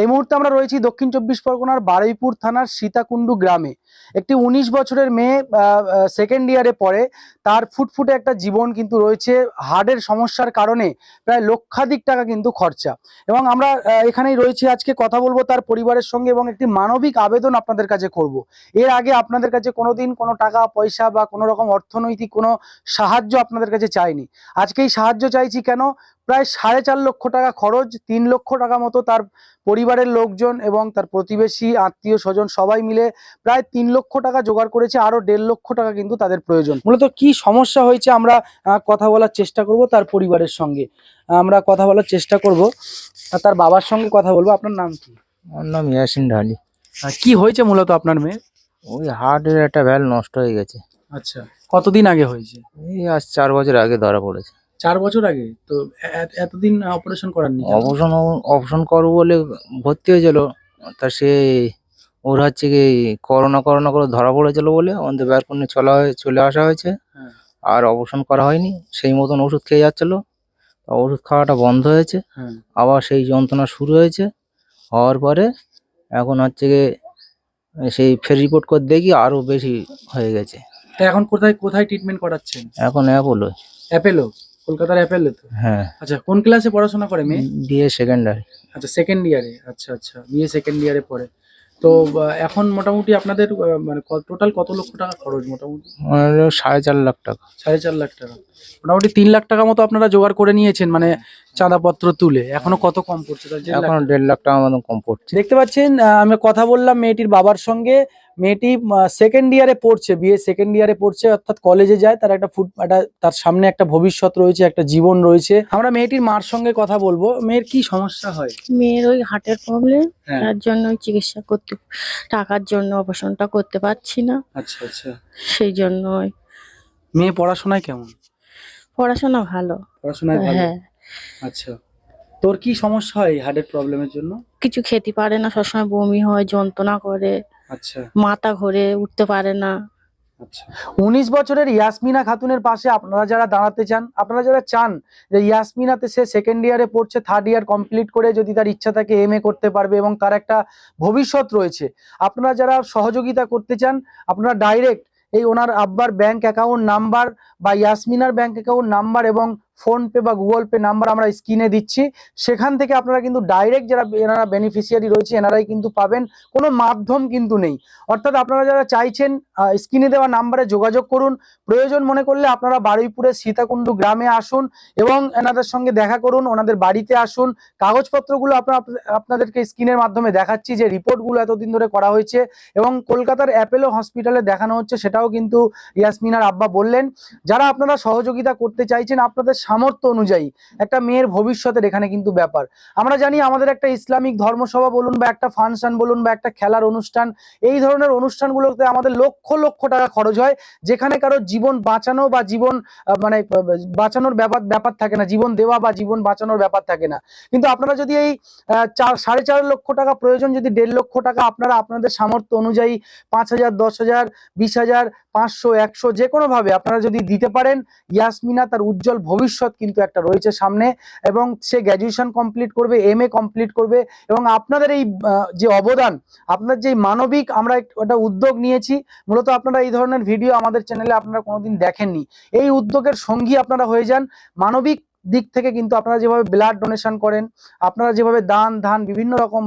এই মুহূর্তে আমরা রয়েছি দক্ষিণ চব্বিশ পরগনার বারুইপুর থানার সীতাকুণ্ডু গ্রামে। একটি উনিশ বছরের মেয়ে সেকেন্ড ইয়ারে পড়ে। তার ফুটফুটে একটা জীবন কিন্তু রয়েছে। হার্টের সমস্যার কারণে প্রায় লক্ষাধিক টাকা কিন্তু খরচা। এবং আমরা এখানেই রয়েছি আজকে। কথা বলব তার পরিবারের সঙ্গে এবং একটি মানবিক আবেদন আপনাদের কাছে করব। এর আগে আপনাদের কাছে কোনোদিন কোনো টাকা, পয়সা বা কোনো রকম অর্থনৈতিক কোনো সাহায্য আপনাদের কাছে চাইনি। আজকে এই সাহায্য চাইছি কেন? প্রায় সাড়ে চার লক্ষ টাকা খরচ তিন লক্ষ টাকা মতো তার পরিবারের লোকজন এবং তার প্রতিবেশী আত্মীয় স্বজন সবাই মিলে প্রায় তিন লক্ষ টাকা জোগাড় করেছে আরও দেড় লক্ষ টাকা কিন্তু তাদের প্রয়োজন। মূলত কি সমস্যা হয়েছে আমরা কথা বলার চেষ্টা করব তার পরিবারের সঙ্গে। আমরা কথা বলার চেষ্টা করব তার বাবার সঙ্গে কথা বলব। আপনার নাম কি? আমার নাম ইয়াসিন ঢালি। কি হয়েছে মূলত আপনার মেয়ে ওই হার্টের একটা ভ্যাল নষ্ট হয়ে গেছে। আচ্ছা কতদিন আগে হয়েছে? এই আজ চার বছর আগে ধরা পড়েছে। চার বছর আগে? তো এতদিন অপারেশন করাননি? অপারেশন অপারেশন করব বলে ভর্তি হয়েছিল। তা সে ওর হচ্ছে কি করোনা করোনা করে ধরা পড়েছিল বলে আমাদের বের করে চলা হয়ে চলে আসা হয়েছে। হ্যাঁ। আর অপারেশন করা হয়নি। সেই মতন ওষুধ খেয়ে যাচ্ছিল। ওষুধ খাওয়াটা বন্ধ হয়েছে। হ্যাঁ। আবার সেই যন্ত্রণা শুরু হয়েছে। হওয়ার পরে এখন হচ্ছে কি সেই ফের রিপোর্ট করে দেখি আরও বেশি হয়ে গেছে। তা এখন কোথায় কোথায় ট্রিটমেন্ট করাচ্ছেন? এখন অ্যাপোলো অ্যাপেলো কলকাতার অ্যাপেল তো? হ্যাঁ। আচ্ছা কোন ক্লাসে পড়াশোনা করে মেয়ে? বিয়ে সেকেন্ডারি আচ্ছা সেকেন্ড ইয়ারে আচ্ছা আচ্ছা বিএ সেকেন্ড ইয়ারে পড়ে। তো এখন মোটামুটি আপনাদের মানে টোটাল কত লক্ষ টাকা খরচ মোটামুটি? সাড়ে চার লাখ টাকা। সাড়ে চার লাখ টাকা। মোটামুটি তিন লাখ টাকা মতো আপনারা জোগাড় করে নিয়েছেন। মানে চাঁদাপত্র তুলে। এখনও কত কম পড়ছে? এখন দেড় লাখ টাকা মতন কম পড়ছে। দেখতে পাচ্ছেন আমি কথা বললাম মেয়েটির বাবার সঙ্গে। মেয়েটি সেকেন্ড ইয়ারে পড়ছে বিয়ে সেকেন্ড ইয়ারে পড়ছে অর্থাৎ কলেজে যায়। তার একটা ফুট একটা তার সামনে একটা ভবিষ্যৎ রয়েছে একটা জীবন রয়েছে। আমরা মেয়েটির মার সঙ্গে কথা বলব। মেয়ের কি সমস্যা হয়? মেয়ের ওই হার্টের প্রবলেম হ্যাঁ। তার জন্য ওই চিকিৎসা করতে টাকার জন্য অপারেশনটা করতে পারছি না। আচ্ছা আচ্ছা। সেই জন্য মেয়ে পড়াশোনায় কেমন? পড়াশোনা ভালো। পড়াশোনায় ভালো? হ্যাঁ। আচ্ছা। তোর কি সমস্যা হয় হার্টের প্রবলেমের জন্য? কিছু খেতে পারে না সবসময় বমি হয় যন্ত্রণা করে আচ্ছা। মাথা ঘোরে উঠতে পারে না। আচ্ছা। উনিশ বছরের ইয়াসমিনা খাতুনের পাশে আপনারা যারা দাঁড়াতে চান আপনারা যারা চান যে ইয়াসমিনাতে সে সেকেন্ড ইয়ারে পড়ছে থার্ড ইয়ার কমপ্লিট করে যদি তার ইচ্ছা থাকে এম এ করতে পারবে এবং তার একটা ভবিষ্যৎ রয়েছে আপনারা যারা সহযোগিতা করতে চান আপনারা ডাইরেক্ট এই ওনার আব্বার ব্যাংক অ্যাকাউন্ট নাম্বার বা ইয়াসমিনার ব্যাঙ্ক অ্যাকাউন্ট নাম্বার এবং ফোনপে বা গুগল পে নাম্বার আমরা স্ক্রিনে দিচ্ছি। সেখান থেকে আপনারা কিন্তু ডাইরেক্ট যারা এনারা বেনিফিশিয়ারি রয়েছে, এনারাই কিন্তু পাবেন। কোনো মাধ্যম কিন্তু নেই। অর্থাৎ আপনারা যারা চাইছেন স্ক্রিনে দেওয়া নাম্বারে যোগাযোগ করুন। প্রয়োজন মনে করলে আপনারা বারুইপুরের সীতাকুণ্ডু গ্রামে আসুন এবং এনাদের সঙ্গে দেখা করুন, ওনাদের বাড়িতে আসুন। কাগজপত্রগুলো আপনার, আপনাদেরকে স্ক্রিনের মাধ্যমে দেখাচ্ছি যে রিপোর্টগুলো এতদিন ধরে করা হয়েছে এবং কলকাতার অ্যাপেলো হসপিটালে দেখানো হচ্ছে, সেটাও কিন্তু ইয়াসমিনার আব্বা বললেন। যারা আপনারা সহযোগিতা করতে চাইছেন আপনাদের সামর্থ্য অনুযায়ী একটা মেয়ের ভবিষ্যতের এখানে কিন্তু ব্যাপার। আমরা জানি আমাদের একটা ইসলামিক ধর্মসভা বলুন বা একটা ফাংশন বলুন বা একটা খেলার অনুষ্ঠান, এই ধরনের অনুষ্ঠানগুলোতে আমাদের লক্ষ লক্ষ টাকা খরচ হয়, যেখানে কারও জীবন বাঁচানো বা জীবন মানে বাঁচানোর ব্যাপার ব্যাপার থাকে না, জীবন দেওয়া বা জীবন বাঁচানোর ব্যাপার থাকে না। কিন্তু আপনারা যদি এই চার, সাড়ে চার লক্ষ টাকা প্রয়োজন, যদি দেড় লক্ষ টাকা আপনারা আপনাদের সামর্থ্য অনুযায়ী পাঁচ হাজার, দশ হাজার, বিশ হাজার পাঁচশো, একশো যে কোনোভাবে আপনারা যদি দিতে পারেন, ইয়াসমিনা তার উজ্জ্বল ভবিষ্যৎ কিন্তু একটা রয়েছে সামনে এবং সে গ্র্যাজুয়েশন কমপ্লিট করবে এম এ কমপ্লিট করবে এবং আপনাদের এই যে অবদান আপনার যে মানবিক আমরা এক- একটা উদ্যোগ নিয়েছি, মূলত আপনারা এই ধরনের ভিডিও আমাদের চ্যানেলে আপনারা কোনোদিন দেখেননি। এই উদ্যোগের সঙ্গী আপনারা হয়ে যান, মানবিক দিক থেকে কিন্তু আপনারা যেভাবে ব্লাড ডোনেশন করেন, আপনারা যেভাবে দান, ধান বিভিন্ন রকম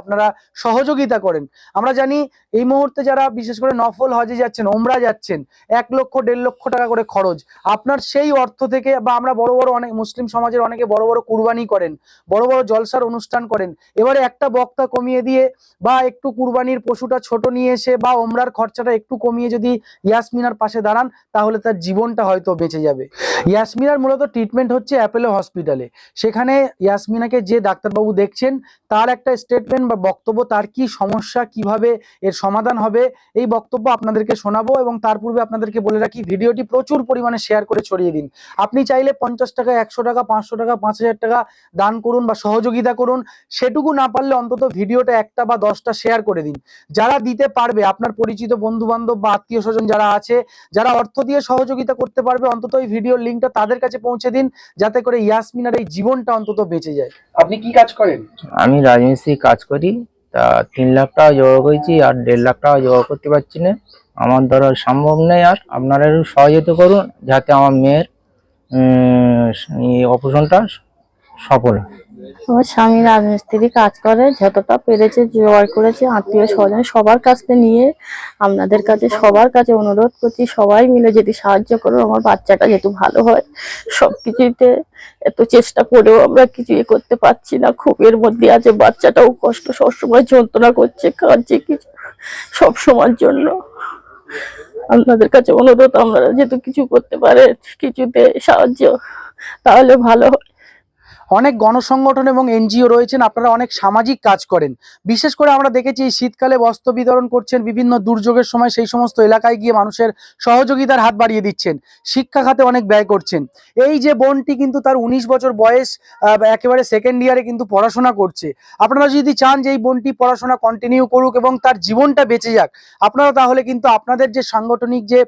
আপনারা সহযোগিতা করেন। আমরা জানি এই মুহূর্তে যারা বিশেষ করে নফল হজে যাচ্ছেন, ওমরা যাচ্ছেন, এক লক্ষ, দেড় লক্ষ টাকা করে খরচ। আপনার সেই অর্থ থেকে বা আমরা বড় বড় অনেক মুসলিম সমাজের অনেকে বড় বড় কুরবানি করেন, বড় বড় জলসার অনুষ্ঠান করেন। এবারে একটা বক্তা কমিয়ে দিয়ে বা একটু কুরবানির পশুটা ছোট নিয়ে এসে বা ওমরার খরচাটা একটু কমিয়ে যদি ইয়াসমিনার পাশে দাঁড়ান, তাহলে তার জীবনটা হয়তো বেঁচে যাবে। ইয়াসমিনার মূলত ট্রিটমেন্ট হচ্ছে অ্যাপেলো হসপিটালে। সেখানে ইয়াসমিনাকে যে ডাক্তারবাবু দেখছেন, তার একটা স্টেটমেন্ট বা বক্তব্য, তার কি সমস্যা, কীভাবে এর সমাধান হবে, এই বক্তব্য আপনাদেরকে শোনাবো এবং তার পূর্বে আপনাদেরকে বলে রাখি, ভিডিওটি প্রচুর পরিমাণে শেয়ার করে ছড়িয়ে দিন। আপনি চাইলে পঞ্চাশ টাকা, একশো টাকা, পাঁচশো টাকা, পাঁচ হাজার টাকা দান করুন বা সহযোগিতা করুন। সেটুকু না পারলে অন্তত ভিডিওটা একটা বা দশটা শেয়ার করে দিন। যারা দিতে পারবে, আপনার পরিচিত বন্ধু বান্ধব বা আত্মীয় স্বজন যারা আছে, যারা অর্থ দিয়ে সহযোগিতা করতে পারবে, অন্তত এই ভিডিওর লিঙ্কটা তাদের কাছে পৌঁছে দিন। যাতে করে ইয়াসমিনার এই জীবনটা অন্তত বেঁচে যায়। আপনি কি কাজ করেন? আমি রাজমিস্ত্রি কাজ করি। তা তিন লাখ টাকা জোগাড় করেছি আর দেড় লাখ টাকা জোগাড় করতে পারছি না। আমার দ্বারা সম্ভব নেই আর আপনারা একটু সহযোগিতা করুন যাতে আমার মেয়ের অপারেশনটা সফল হয়। আমার স্বামী রাজমিস্ত্রি কাজ করে, যতটা পেরেছে জোগাড় করেছে, আত্মীয় স্বজন সবার কাছ নিয়ে, আপনাদের কাছে সবার কাছে অনুরোধ করছি, সবাই মিলে যদি সাহায্য করো, আমার বাচ্চাটা যেহেতু ভালো হয় সব কিছুতে এত চেষ্টা করেও আমরা কিছু ইয়ে করতে পারছি না এর মধ্যে আছে, বাচ্চাটাও কষ্ট সবসময় যন্ত্রণা করছে, কাঁদছে কিছু সব সময়ের জন্য। আপনাদের কাছে অনুরোধ, আপনারা যেহেতু কিছু করতে পারে, কিছুতে সাহায্য, তাহলে ভালো হয়। অনেক গণসংগঠন এবং এনজিও রয়েছেন, আপনারা অনেক সামাজিক কাজ করেন। বিশেষ করে আমরা দেখেছি এই শীতকালে বস্ত্র বিতরণ করছেন, বিভিন্ন দুর্যোগের সময় সেই সমস্ত এলাকায় গিয়ে মানুষের সহযোগিতার হাত বাড়িয়ে দিচ্ছেন, শিক্ষা খাতে অনেক ব্যয় করছেন। এই যে বোনটি কিন্তু তার উনিশ বছর বয়স একেবারে সেকেন্ড ইয়ারে কিন্তু পড়াশোনা করছে। আপনারা যদি চান যে এই বোনটি পড়াশোনা কন্টিনিউ করুক এবং তার জীবনটা বেঁচে যাক, আপনারা তাহলে কিন্তু আপনাদের যে সাংগঠনিক যে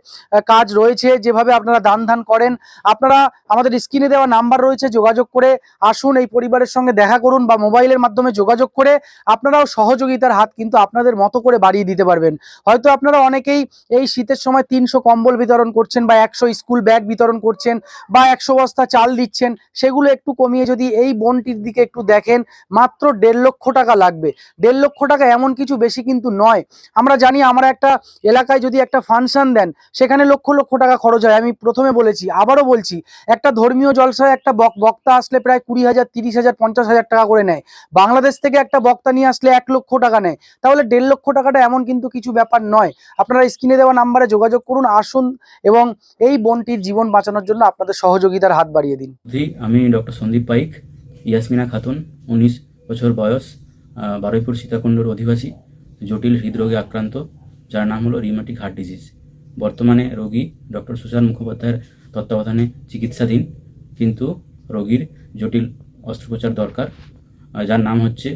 কাজ রয়েছে, যেভাবে আপনারা দান ধান করেন, আপনারা আমাদের স্ক্রিনে দেওয়া নাম্বার রয়েছে, যোগাযোগ করে আসুন এই পরিবারের সঙ্গে দেখা করুন বা মোবাইলের মাধ্যমে যোগাযোগ করে আপনারাও সহযোগিতার হাত কিন্তু আপনাদের মতো করে বাড়িয়ে দিতে পারবেন। হয়তো আপনারা অনেকেই এই শীতের সময় তিনশো কম্বল বিতরণ করছেন বা একশো স্কুল ব্যাগ বিতরণ করছেন বা একশো বস্তা চাল দিচ্ছেন, সেগুলো একটু কমিয়ে যদি এই বনটির দিকে একটু দেখেন, মাত্র দেড় লক্ষ টাকা লাগবে। দেড় লক্ষ টাকা এমন কিছু বেশি কিন্তু নয়। আমরা জানি আমরা একটা এলাকায় যদি একটা ফাংশন দেন, সেখানে লক্ষ লক্ষ টাকা খরচ হয়। আমি প্রথমে বলেছি, আবারও বলছি, একটা ধর্মীয় জলসায় একটা বক- বক্তা আসলে প্রায় কুড়ি হাজার, তিরিশ হাজার, পঞ্চাশ হাজার টাকা করে নেয়। বাংলাদেশ থেকে একটা বক্তা নিয়ে আসলে এক লক্ষ টাকা নেয়। তাহলে দেড় লক্ষ টাকাটা এমন কিন্তু কিছু ব্যাপার নয়। আপনারা স্ক্রিনে দেওয়া নাম্বারে যোগাযোগ করুন, আসুন এবং এই বোনটির জীবন বাঁচানোর জন্য আপনাদের সহযোগিতার হাত বাড়িয়ে দিন। আমি ডক্টর সন্দীপ পাইক, ইয়াসমিনা খাতুন, উনিশ বছর বয়স বারুইপুর সীতাকুণ্ডর অধিবাসী, জটিল হৃদরোগে আক্রান্ত, যার নাম হলো রিমাটিক হার্ট ডিজিজ। বর্তমানে রোগী ডক্টর সুশান্ত মুখোপাধ্যায়ের তত্ত্বাবধানে চিকিৎসাধীন, কিন্তু রোগীর জটিল অস্ত্রোপচার দরকার। যার নাম হচ্ছে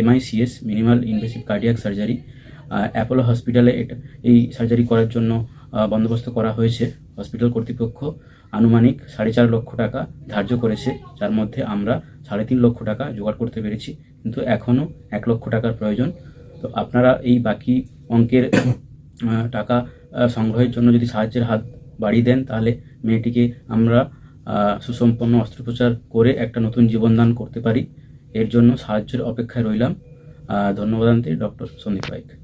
MICS minimal invasive cardiac surgery Apollo হসপিটালে এটা, এই সার্জারি করার জন্য বন্দোবস্ত করা হয়েছে হসপিটাল কর্তৃপক্ষ। আনুমানিক সাড়ে চার লক্ষ টাকা ধার্য করেছে, যার মধ্যে আমরা সাড়ে তিন লক্ষ টাকা জোগাড় করতে পেরেছি, কিন্তু এখনও এক লক্ষ টাকার প্রয়োজন। তো আপনারা এই বাকি অঙ্কের টাকা সংগ্রহের জন্য যদি সাহায্যের হাত বাড়িয়ে দেন, তাহলে মেয়েটিকে আমরা সুসম্পন্ন অস্ত্রোপচার করে একটা নতুন জীবনদান করতে পারি। এর জন্য সাহায্যের অপেক্ষায় রইলাম। ধন্যবাদ ধন্যবাদ ডক্টর সন্দীপ পাইক